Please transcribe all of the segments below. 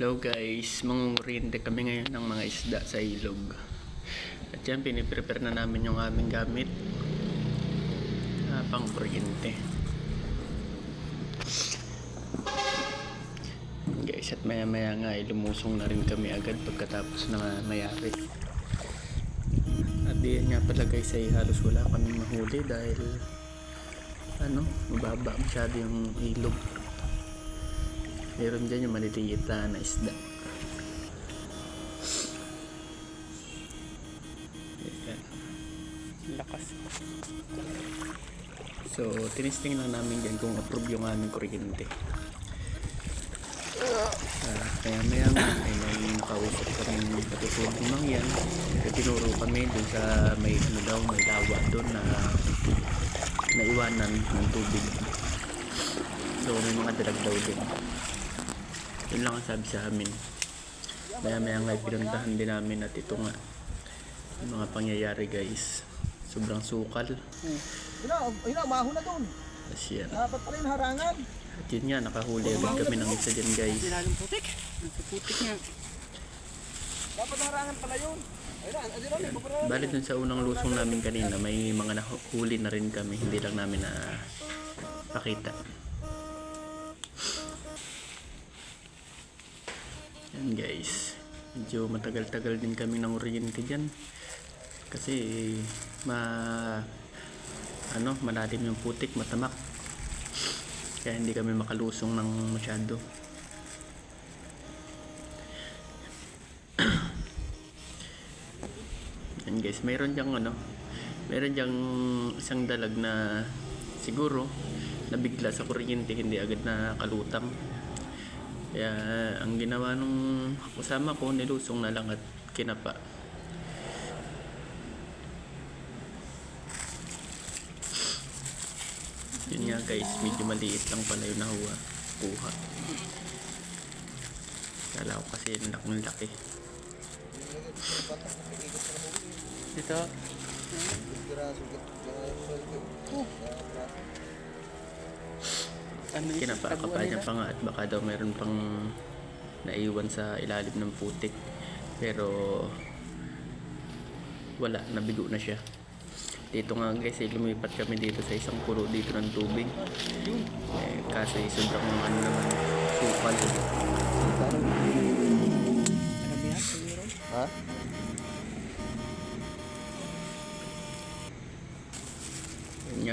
Hello guys, mangunguriente kami ngayon ng mga isda sa ilog. At yan, piniprepare na namin yung aming gamit. Ah, pang kuryente. Guys, at maya maya nga ay lumusong na rin kami agad pagkatapos na mayari. At diyan nga pala guys ay halos wala kami mahuli dahil ano, mababa masyado yung ilog. Meron dyan yung maliliit na isda. Ayan. Lakas. So, tinisting lang namin dyan kung approve yung aming kuryente. Ah, kaya maya ay may nakausap kami natutulong mang yan. Kaya tinuro kami dun sa may ano daw, may lawa doon na naiwanan ng tubig. So, may mga dalag daw din. Yun lang ang sabi sa amin. Maya maya nga pinuntahan din namin at ito nga yung mga pangyayari guys. Sobrang sukal. Yun na, yun na, maho na doon. Tapos yan. Dapat pala yung harangan. At yun nga, nakahuli agad kami ng isa dyan guys. Ilalim putik. Nasa putik. Dapat harangan pala yun. Bali dun sa unang lusong namin kanina, may mga nahuli na rin kami. Hindi lang namin na pakita. Yan guys. Medyo matagal-tagal din kami ng oriente dyan. Kasi ma ano, malalim yung putik, matamak. Kaya hindi kami makalusong ng masyado. Yan guys, mayroon diyang ano, mayroon diyang isang dalag na siguro nabigla sa kuryente, hindi agad na kalutang. Kaya ang ginawa nung kasama ko, nilusong na lang at kinapa. Yun nga guys, medyo maliit lang pala yung nahuha. Kuha. Kala ko kasi laking laki. Ito, Ano yun? kinapakapal niya pa nga at baka daw meron pang naiwan sa ilalim ng putik. Pero wala, nabigo na siya. Dito nga guys eh, lumipat kami dito sa isang pulo dito ng tubig. Eh, kaso eh, sobrang ano naman. Sukal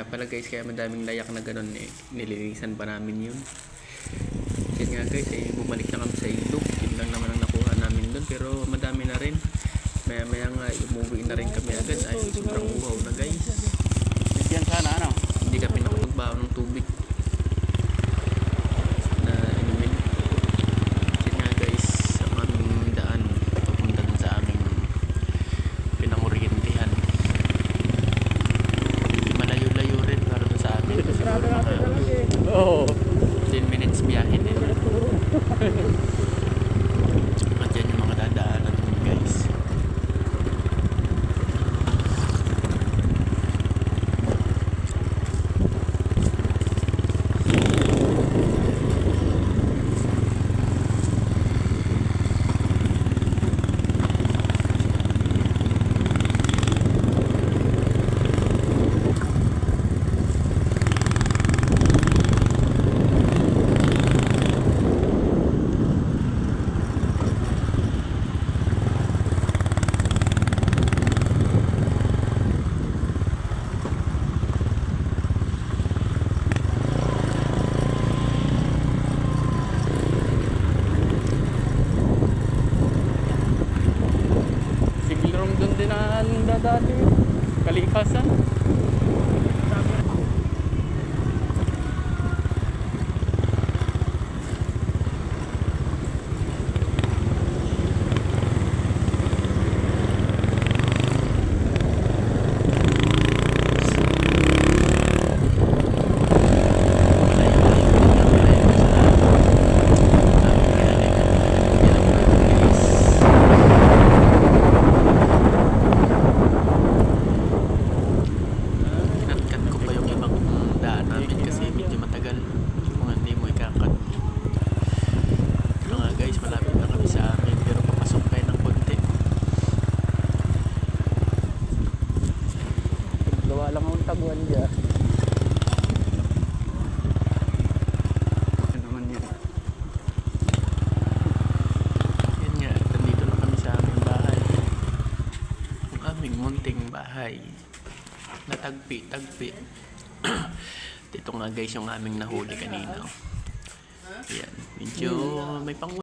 pala guys kaya madaming layak na ganun eh, nililisan pa namin yun. Yun nga guys eh, bumalik na kami sa ilog yun lang naman ang nakuha namin doon pero madami na rin. Maya maya nga umuwi na rin kami agad ay sobrang uhaw na guys. Bigyan sana, ano? Oh. दादू कलीखा सन aming munting bahay. Natagpi, tagpi. Ito nga guys yung aming nahuli kanina. Ayan, medyo may pang